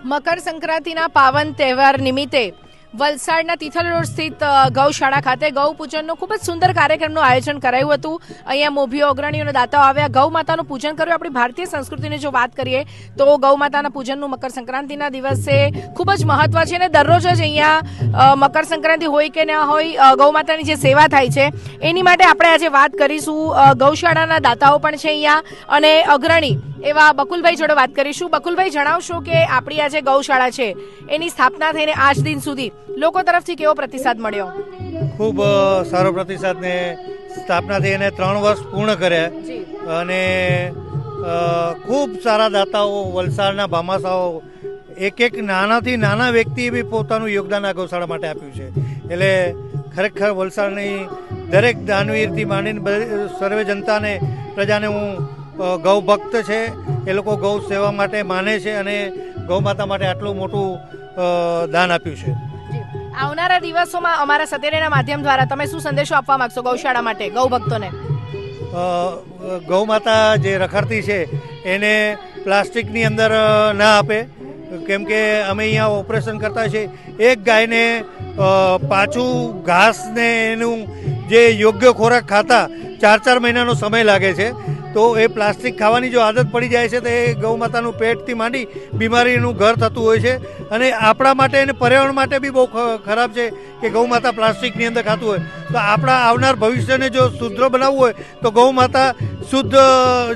મકર સંક્રાંતિના પાવન તહેવાર નિમિત્તે વલસાડના તિથલ રોડ સ્થિત ગૌશાળા ખાતે ગૌ પૂજનનું ખૂબ જ સુંદર કાર્યક્રમનું આયોજન કરાયું હતું. અહીંયા મોભીઓ અગ્રણીઓના દાતાઓ આવ્યા. ગૌ માતાનું પૂજન કર્યું. આપણી ભારતીય સંસ્કૃતિની જો વાત કરીએ, તો ગૌ માતાના પૂજનનું મકર સંક્રાંતિના દિવસે ખૂબ જ મહત્વ છે અને દરરોજ જ અહીંયા મકર સંક્રાંતિ હોય કે ન હોય ગૌ માતાની જે સેવા થાય છે, એની માટે આપણે આજે વાત કરીશું. ગૌશાળાના દાતાઓ પણ છે અહીંયા અને અગ્રણી એવા બકુલભાઈ જોડે વાત કરીશું. બકુલભાઈ, જણાવશો કે આપણી આ જે ગૌશાળા છે, એની સ્થાપના થઈને આજ દિન સુધી લોકો તરફથી કેવો પ્રતિસાદ મળ્યો? ખૂબ સારો પ્રતિસાદ ને સ્થાપના થઈ એને ત્રણ વર્ષ પૂર્ણ કર્યા. અને ખૂબ સારા દાતાઓ વલસાડના ભામાસાઓ એક એક નાનાથી નાના વ્યક્તિએ બી પોતાનું યોગદાન આ ગૌશાળા માટે આપ્યું છે. એટલે ખરેખર વલસાડની દરેક દાનવીરથી માંડીને સર્વે જનતાને પ્રજાને હું ગૌ ભક્ત છે. એ લોકો ગૌ સેવા માટે માને છે અને ગૌ માતા માટે આટલું મોટું દાન આપ્યું છે. આવનારા દિવસોમાં અમારા સતેરેના માધ્યમ દ્વારા તમે શું સંદેશો આપવા માંગશો ગૌશાળા માટે, ગૌ ભક્તોને? ગૌ માતા જે રખડતી છે, એને પ્લાસ્ટિકની અંદર ના આપે. કેમ કે અમે અહીંયા ઓપરેશન કરતા છે. એક ગાયને પાછું ઘાસ ને એનું જે યોગ્ય ખોરાક ખાતા ચાર ચાર મહિનાનો સમય લાગે છે. તો એ પ્લાસ્ટિક ખાવાની જો આદત પડી જાય છે, તો એ ગૌ માતાનું પેટથી માંડી બીમારીનું ઘર થતું હોય છે. અને આપણા માટે અને પર્યાવરણ માટે બી બહુ ખરાબ છે કે ગૌ માતા પ્લાસ્ટિકની અંદર ખાતું હોય. તો આપણા આવનાર ભવિષ્યને જો શુદ્ધ બનાવવું હોય, તો ગૌ માતા શુદ્ધ,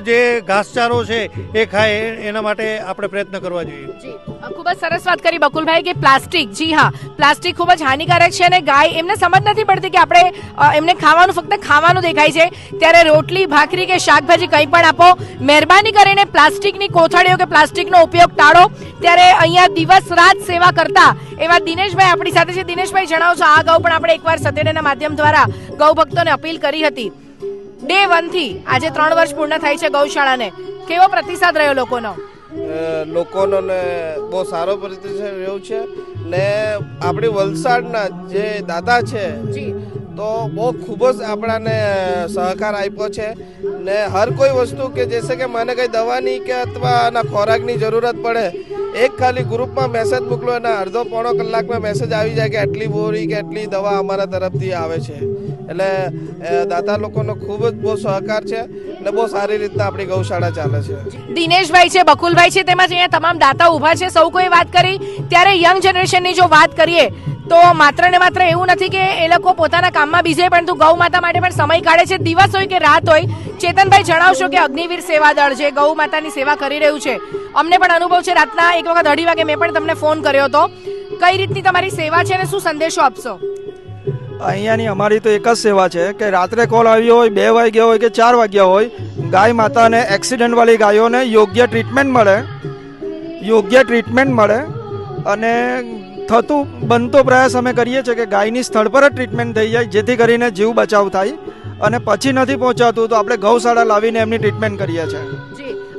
જે ઘાસચારો છે, એ ખાય, એના માટે આપણે પ્રયત્ન કરવા જોઈએ. ખૂબ જ સરસ વાત કરી બકુલભાઈ કે પ્લાસ્ટિક, જી હા. પ્લાસ્ટિક ખૂબ જ હાનિકારક છે અને ગાય એમને સમજ નથી પડતી કે આપણે એમને ખાવાનું, ફક્ત ખાવાનું દેખાય છે. ત્યારે રોટલી, ભાખરી કે શાકભાજી કંઈ પણ આપો, મહેરબાની કરીને પ્લાસ્ટિકની કોથળીઓ કે પ્લાસ્ટિકનો ઉપયોગ ટાળો. ત્યારે અહીંયા દિવસ રાત સેવા કરતા એવા દિનેશભાઈ આપણી સાથે છે. દિનેશભાઈ જણાવશો આ અગાઉ પણ આપણે એકવાર સત્યના માધ્યમ દ્વારા ગૌ ભક્તોને અપીલ કરી હતી. ડે વનથી આજે ત્રણ વર્ષ પૂર્ણ થાય છે ગૌશાળાને. કેવો પ્રતિસાદ રહ્યો લોકોનો? લોકોનો ને બહુ સારો પ્રતિસાદ રહ્યો છે. ને આપણી વલસાડના જે દાદા છે તો બહુ ખૂબ જ આપણાને સહકાર આપ્યો છે. ને હર કોઈ વસ્તુ કે જેસે કે મને કંઈ દવાની કે અથવા આના ખોરાકની જરૂરત પડે એક ખાલી ગ્રુપમાં મેસેજ મોકલો અને અડધો પોણો કલાકમાં મેસેજ આવી જાય કે આટલી બોરી કે આટલી દવા અમારા તરફથી આવે છે. એટલે દાતા લોકોનો ખૂબ જ બહુ સહકાર છે અને બહુ સારી રીતના આપણી ગૌશાળા ચાલે છે. દિનેશભાઈ છે, બકુલભાઈ છે, તેમજ અહીંયા તમામ દાતા ઊભા છે. સૌ કોઈ વાત કરી. ત્યારે યંગ જનરેશનની જો વાત કરીએ, તો માત્ર ને માત્ર એવું નથી કે એ લોકો પોતાના કામમાં બીજે પરંતુ ગૌ માતા માટે પણ સમય કાઢે છે. દિવસ હોય કે રાત હોય, ચેતનભાઈ જણાવશો કે અગ્નિવીર સેવા દળ જે ગૌ માતાની સેવા કરી રહ્યું છે. અમને પણ અનુભવ છે, રાતના એક વખત અઢી વાગે મેં પણ તમને ફોન કર્યો હતો. કઈ રીતની તમારી સેવા છે અને શું સંદેશો આપશો? અહીંયાની અમારી તો એક જ સેવા છે કે રાત્રે કોલ આવ્યો હોય, બે વાગ્યા હોય કે ચાર વાગ્યા હોય, ગાય માતાને એક્સિડન્ટવાળી ગાયોને યોગ્ય ટ્રીટમેન્ટ મળે, યોગ્ય ટ્રીટમેન્ટ મળે અને થતું, બનતો પ્રયાસ અમે કરીએ છીએ કે ગાયની સ્થળ પર જ ટ્રીટમેન્ટ થઈ જાય, જેથી કરીને જીવ બચાવ થાય અને પછી નથી પહોંચાતું તો આપણે ગૌશાળા લાવીને એમની ટ્રીટમેન્ટ કરીએ છીએ.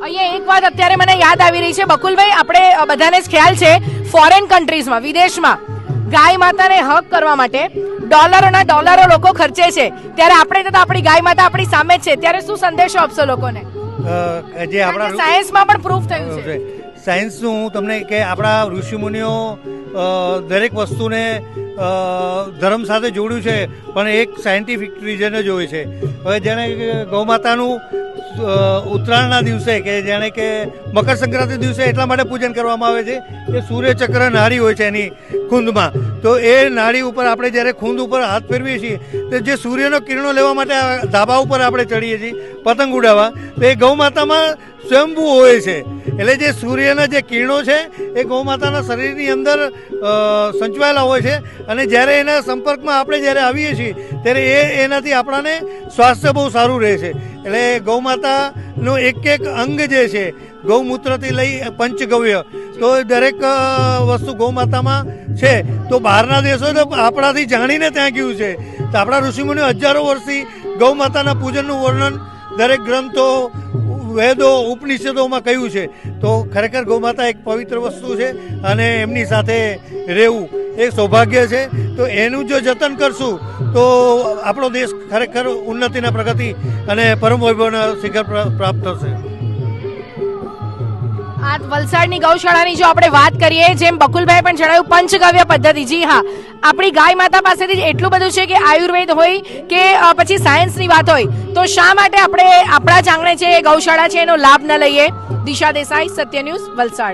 અહીંયા એક વાત અત્યારે મને યાદ આવી રહી છે. બકુલભાઈ, આપણે બધાને જ ખ્યાલ છે ફોરેન કન્ટ્રીઝમાં વિદેશમાં ગાય માતાને હક કરવા માટે ડોલરોના ડોલરો લોકો ખર્ચે છે. ત્યારે આપણે તો આપણી ગાય માતા આપણી સામે છે. ત્યારે શું સંદેશો આપશો લોકોને? જે આપણા સાયન્સમાં પણ પ્રૂફ થયું છે. સાયન્સનું હું તમને કે આપણા ઋષિમુનિઓ દરેક વસ્તુને ધર્મ સાથે જોડ્યું છે, પણ એક સાયન્ટિફિક રીઝને જ હોય છે. હવે જેને ગૌમાતાનું ઉત્તરાયણના દિવસે કે જેણે કે મકર સંક્રાંતિ દિવસે એટલા માટે પૂજન કરવામાં આવે છે કે સૂર્યચક્ર નાળી હોય છે એની ખૂંદમાં. તો એ નાળી ઉપર આપણે જ્યારે ખૂંદ ઉપર હાથ ફેરવીએ છીએ, તો જે સૂર્યનો કિરણો લેવા માટે ધાબા ઉપર આપણે ચડીએ છીએ, પતંગ ઉડાવવા, તો એ ગૌ માતામાં સ્વયંભૂ હોય છે. એટલે જે સૂર્યના જે કિરણો છે, એ ગૌમાતાના શરીરની અંદર સંચવાયેલા હોય છે. અને જ્યારે એના સંપર્કમાં આપણે જ્યારે આવીએ છીએ, ત્યારે એ એનાથી આપણાને સ્વાસ્થ્ય બહુ સારું રહે છે. એટલે ગૌમાતાનું એક એક અંગ જે છે, ગૌમૂત્રથી લઈ પંચગવ્ય, તો દરેક વસ્તુ ગૌમાતામાં છે. તો બહારના દેશો તો આપણાથી જાણીને ત્યાં ગયું છે. તો આપણા ઋષિમુનિઓ હજારો વર્ષથી ગૌમાતાના પૂજનનું વર્ણન દરેક ગ્રંથો વેદો ઉપનિષદોમાં કહ્યું છે. તો ખરેખર ગૌમાતા એક પવિત્ર વસ્તુ છે અને એમની સાથે રહેવું એ સૌભાગ્ય છે. તો એનું જો જતન કરશું, તો આપણો દેશ ખરેખર ઉન્નતિના પ્રગતિ અને પરમ વૈભવના શિખર પ્રાપ્ત થશે. આ વલસાડની ગૌશાળાની જો આપણે વાત કરીએ, જેમ બકુલભાઈ પણ જણાવ્યું, પંચગવ્ય પદ્ધતિ. જી હા, આપણી ગાય માતા પાસેથી એટલું બધું છે કે આયુર્વેદ હોય કે પછી સાયન્સની વાત હોય, તો શા માટે આપણે આપણા જ આંગણે જે ગૌશાળા છે એનો લાભ ન લઈએ? દિશા દેસાઈ, સત્ય ન્યૂઝ, વલસાડ.